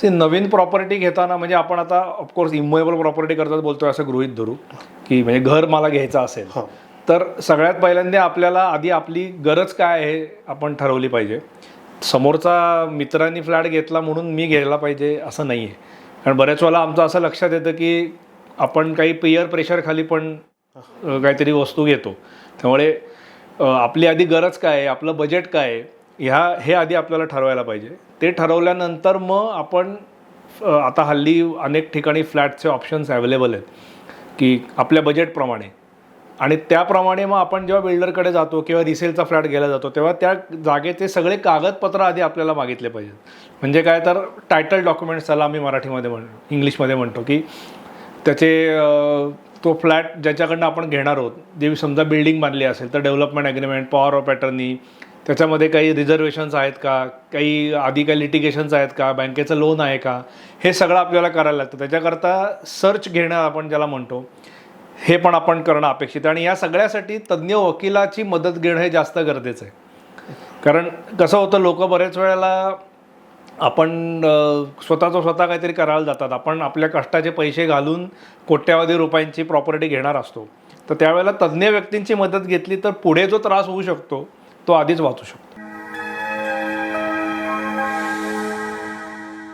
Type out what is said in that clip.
See, नवीन property घेताना म्हणजे आपण आता ऑफकोर्स इमोएबल प्रॉपर्टी करतात बोलतोय असं गृहित धरू की म्हणजे घर मला घ्यायचं असेल तर सगळ्यात पहिल्यांदा आपल्याला आधी आपली गरज काय आहे आपण ठरवली पाहिजे. समोरचा मित्रांनी फ्लॅट घेतला म्हणून मी घ्यायला पाहिजे असं नाही आहे. कारण बऱ्याच वेळेला आमचं असं लक्षात येतं की आपण काही पियर प्रेशरखाली पण काहीतरी वस्तू घेतो. त्यामुळे आपली आधी गरज काय आहे आपलं बजेट काय आहे ह्या हे आधी आपल्याला ठरवायला पाहिजे. ते ठरवल्यानंतर मग आपण आता हल्ली अनेक ठिकाणी फ्लॅटचे ऑप्शन्स अवेलेबल आहेत की आपल्या बजेटप्रमाणे आणि त्याप्रमाणे मग आपण जेव्हा बिल्डरकडे जातो किंवा रिसेलचा फ्लॅट घ्यायला जातो तेव्हा त्या जागेचे सगळे कागदपत्र आधी आपल्याला मागितले पाहिजेत. म्हणजे काय तर टायटल डॉक्युमेंट्स त्याला आम्ही मराठीमध्ये म्हण इंग्लिशमध्ये म्हणतो की त्याचे तो फ्लॅट ज्याच्याकडनं आपण घेणार आहोत. जे समजा बिल्डिंग बांधली असेल तर development agreement power of attorney त्याच्यामध्ये काही रिझर्वेशन्स आहेत का? काही आधी काही लिटिगेशन्स आहेत का? बँकेचं लोन आहे का? हे सगळं आपल्याला करायला लागतं. त्याच्याकरता सर्च घेणं आपण ज्याला म्हणतो हे पण आपण करणं अपेक्षित आहे. आणि या सगळ्यासाठी तज्ज्ञ वकिलाची मदत घेणं हे जास्त गरजेचं आहे. कारण कसं होतं लोक बरेच वेळेला आपण स्वतःचं स्वतः काहीतरी करायला जातात. आपण आपल्या कष्टाचे पैसे घालून कोट्यावधी रुपयांची प्रॉपर्टी घेणार असतो. तर त्यावेळेला तज्ज्ञ व्यक्तींची मदत घेतली तर पुढे जो त्रास होऊ शकतो तो आधीच वाचू शकतो.